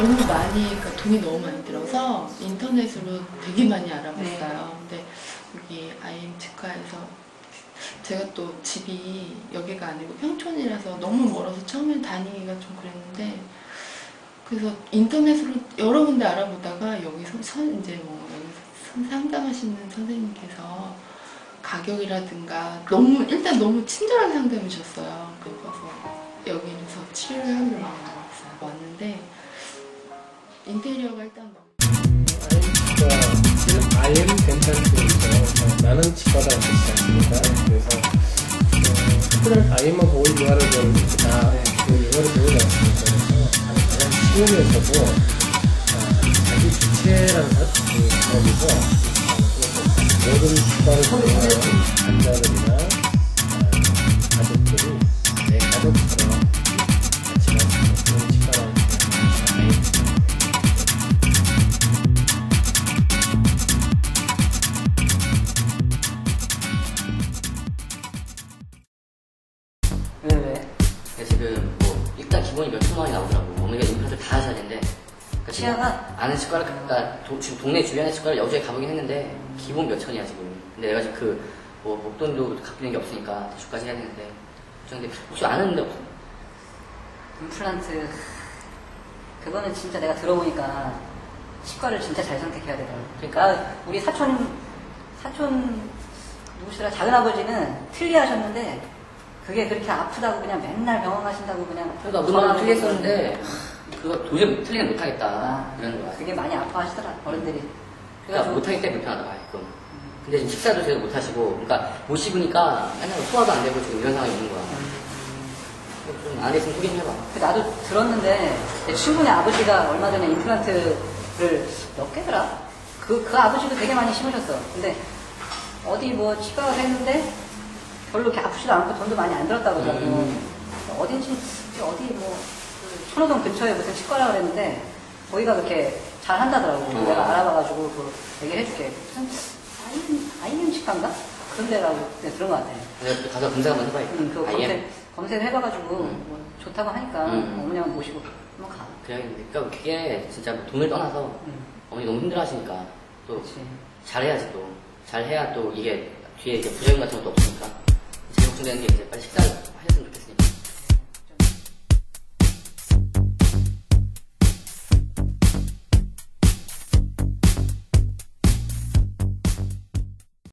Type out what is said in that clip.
너무 많이, 그러니까 돈이 너무 많이 들어서 인터넷으로 되게 많이 알아봤어요. 근데 여기 IM 치과에서 제가 또 집이 여기가 아니고 평촌이라서 너무 멀어서 처음에 다니기가 좀 그랬는데 그래서 인터넷으로 여러 군데 알아보다가 여기서 선, 이제 뭐 선- 상담하시는 선생님께서 가격이라든가 너무 일단 너무 친절하게 상담해 주셨어요. 그래서 여기서 치료를 하기로 왔어요. 왔는데 인테리어가 일단 너무 IM 덴탈스에서 나는 뜻이 아닙니다. 그래서 어, 특별한 보고 이거를 좀 다, 그 이거를 배우지 않습니까? 그래서 가장 쉬우면서도 아, 자기 주체라는 사- 그 사람이서 어, 모든 치과를 왜 왜? 근데 지금 뭐 일단 기본이 몇천 원이 나오더라고. 어머니가 임플란트 다 하셔야 되는데. 그러니까 지금 치아가? 아는 치과를 그러니까 도- 지금 동네 주변의 치과를 여주에 가보긴 했는데 기본 몇 천이야 지금. 근데 내가 지금 그 뭐 목돈도 갚는 게 없으니까 대출까지 해야 되는데. 근데 혹시 아는데 임플란트 그거는 진짜 내가 들어보니까 치과를 진짜 잘 선택해야 되더라고. 그러니까 우리 사촌 사촌 누구시라 작은 아버지는 틀리 하셨는데 그게 그렇게 아프다고 그냥 맨날 병원 가신다고 그냥 그러니까 음악을 틀렸었는데 그거 도저히 틀리는 못하겠다 아, 이러는 거야. 그게 많이 아파하시더라 어른들이. 그러니까 못하기 때문에 불편하다 가끔. 근데 지금 식사도 제대로 못하시고, 그러니까 못 씹으니까 맨날 소화도 안 되고 지금 이런 상황이 있는 거야. 좀안 했으면 소개 좀 해봐. 그 나도 들었는데 내 친구네 아버지가 얼마 전에 임플란트를 몇 개더라? 그, 그 아버지도 되게 많이 심으셨어. 근데 어디 뭐 치과 가서 했는데 별로 이렇게 아프지도 않고 돈도 많이 안 들었다고 그러더라고. 음. 어딘지 어디 뭐 그 천호동 근처에 무슨 치과라 그랬는데 거기가 그렇게 잘 한다더라고. 음. 내가 알아봐가지고 그 얘기를 해줄게. 무슨 아이엠, 아이엠 치과인가? 그런 데라고 들은 것 같아. 근데 그거 가서 검사 한번 해봐야겠다. 응, IM. 검색, 검색을 해봐가지고 음. 뭐 좋다고 하니까 음. 어머니 한번 모시고 한번 가. 그래야겠는데. 그러니까 그게 진짜 뭐 돈을 떠나서 응. 어머니 너무 힘들어 하시니까 또 그렇지. 잘해야지 또. 잘해야 또 이게 뒤에 이제 부작용 같은 것도 없으니까. 게 이제 빨리 식사를 하셨으면 좋겠으니까.